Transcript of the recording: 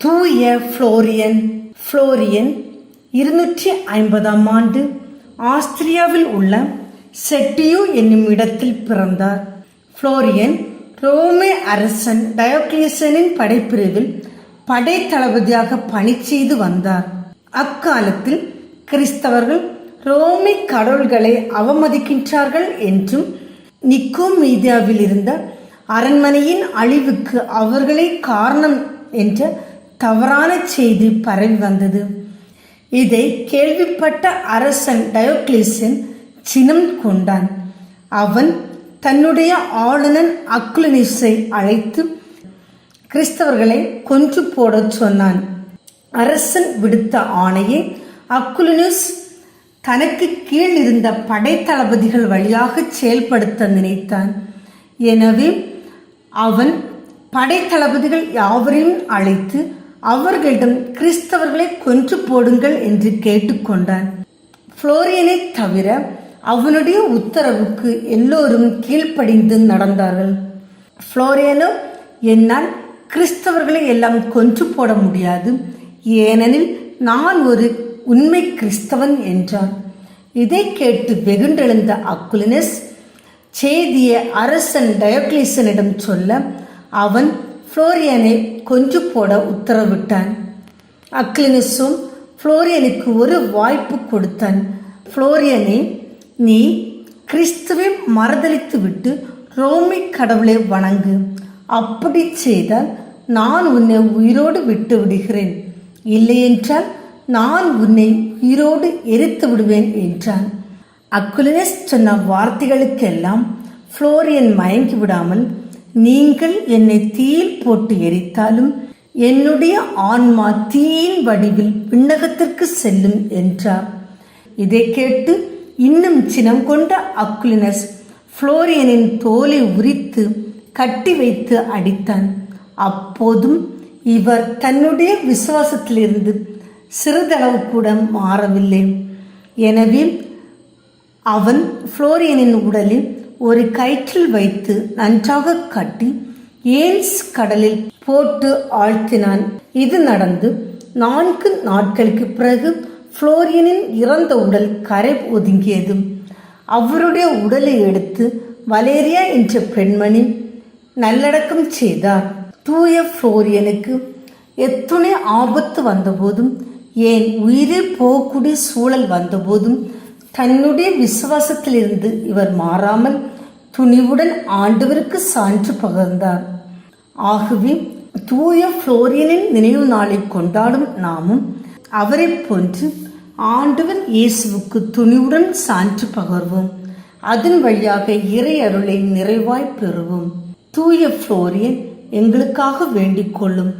தூய Florian Florian இருநூற்றி ஐம்பதாம் ஆண்டு ஆஸ்திரியாவில் உள்ள செட்டியோ என்னும் இடத்தில் பிறந்தார். ஃப்ளோரியன் ரோமே அரசன் டயோக்ளியசனின் படைப்பிரிவில் படை தளபதியாக பணி செய்து வந்தார். அக்காலத்தில் கிறிஸ்தவர்கள் ரோமி கடவுள்களை அவமதிக்கின்றார்கள் என்றும் நிக்கோமீதியாவில் இருந்த அரண்மனையின் அழிவுக்கு அவர்களே காரணம் என்ற தவறான செய்தி பரவி வந்தது. இதை கேள்விப்பட்ட அரசன் டயோக்ளிசன் சினம் கொண்டான். அவன் தன்னுடைய ஆளுநன் அக்குலனிஸை அழைத்து கிறிஸ்தவர்களை கொன்று போடச் சொன்னான். அரசன் விடுத்த ஆணையை அக்குலினுஸ் தனக்கு கீழ் இருந்த படைத்தளபதிகள் வழியாக செயல்படுத்த நினைத்தான். எனவே அவன் படைத்தளபதிகள் யாவரையும் அழைத்து அவர்களிடம் கிறிஸ்தவர்களை கொன்று போடுங்கள் என்று கேட்டுக்கொண்டான். புளோரியனை தவிர அவனுடைய உத்தரவுக்கு எல்லோரும் கீழ்ப்படிந்து நடந்தார்கள். புளோரியனோ என்னால் கிறிஸ்தவர்களை எல்லாம் கொன்று போட முடியாது. ஏனெனில் நான் ஒரு உண்மை கிறிஸ்தவன் என்றான். இதை கேட்டு வெகுண்டெழுந்த அக்குலினஸ் செய்தியை அரசன் டயோக்ளீசனிடம் சொல்ல அவன் ஃப்ளோரியனை கொஞ்சு போட உத்தரவிட்டான் அக்லினஸும் ஃப்ளோரியனுக்கு ஒரு வாய்ப்பு கொடுத்தான் ஃப்ளோரியனை நீ கிறிஸ்துவை மறுதளித்து விட்டு ரோமி கடவுளை வணங்கு அப்படி செய்தால் நான் உன்னை உயிரோடு விட்டு விடுகிறேன் இல்லையென்றால் நான் உன்னை உயிரோடு எரித்து விடுவேன் என்றான் அக்குலினஸ் சொன்ன வார்த்தைகளுக்கெல்லாம் ஃப்ளோரியன் மயங்கி விடாமல் நீங்கள் என்னை தீயில் போட்டு எரித்தாலும் என்னுடைய ஆன்மா தீயின் வடிவில் விண்ணகத்திற்கு செல்லும் என்றார். இதை கேட்டு இன்னும் சினம் கொண்ட அக்குலினஸ் புளோரியனின் தோலை உரித்து கட்டி வைத்து அடித்தான். அப்போதும் இவர் தன்னுடைய விசுவாசத்திலிருந்து சிறிதளவு கூட மாறவில்லை. எனவே அவன் புளோரியனின் உடலில் ஒரு கயிற்றில் வைத்து நன்றாக கட்டி ஏல்ஸ் கடலில் போட்டு ஆழ்த்தினான். இது நடந்து நான்கு நாட்களுக்கு பிறகு புளோரியனின் இறந்த உடல் கரை ஒதுங்கியது. அவருடைய உடலை எடுத்து வலேரியா என்ற பெண்மணி நல்லடக்கம் செய்தார். தூய புளோரியனுக்கு எத்துணை ஆபத்து வந்தபோதும் ஏன் உயிரே போகக்கூடிய சூழல் வந்தபோதும் தன்னுடைய விசுவாசத்திலிருந்து இவர் மாறாமல் துணிவுடன் ஆண்டவருக்கு சான்று பகர்ந்தார். ஆகவே தூய புளோரியனின் நினைவு நாளை கொண்டாடும் நாமும் அவரை போன்று ஆண்டவர் இயேசுவுக்கு துணிவுடன் சான்று பகர்வோம். அதன் வழியாக இறை அருளை நிறைவாய் பெறுவோம். தூய புளோரியன் எங்களுக்காக வேண்டிக் கொள்ளும்